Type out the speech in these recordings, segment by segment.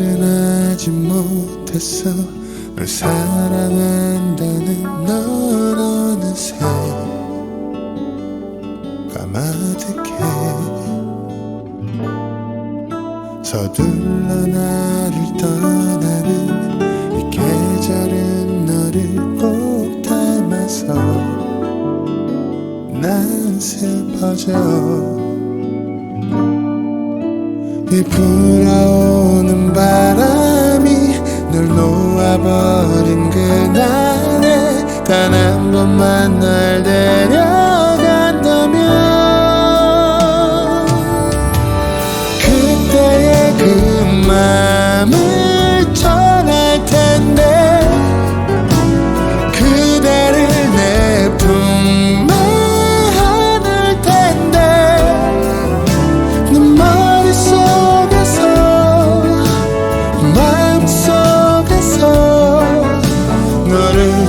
말은 하지 못했어. 널 사랑한다는 넌 어느새 까마득해. 서둘러 나를 떠나는 이 계절은 너를 꼭 닮아서 난 슬퍼져. 이 불어오는 바람이 널 놓아버린 그날.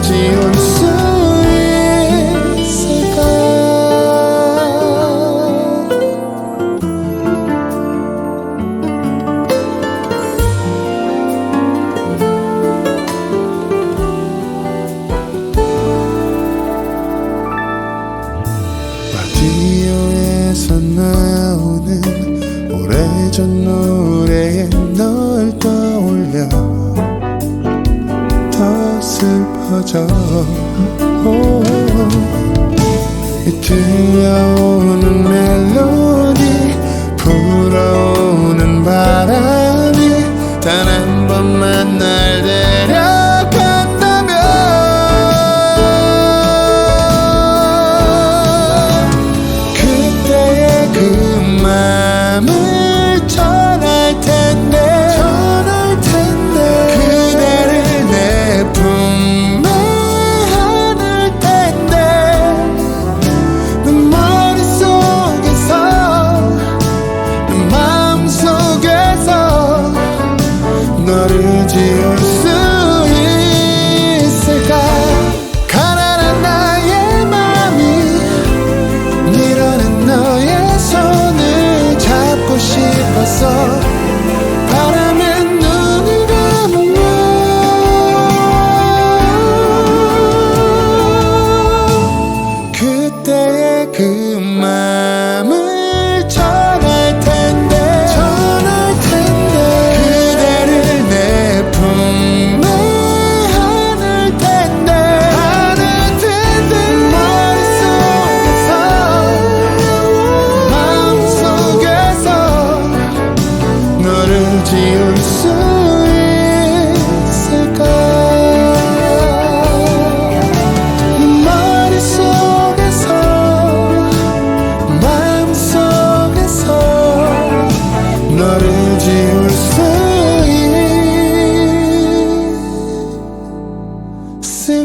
지울 수 있을까? 라디오에서 나오는 오래전 노래에 꺼져 들려오는 멜로 Sarı ciğer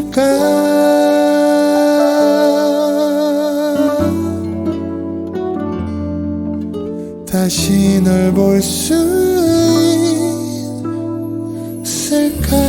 있을까? 다시 널 볼 수 있을까?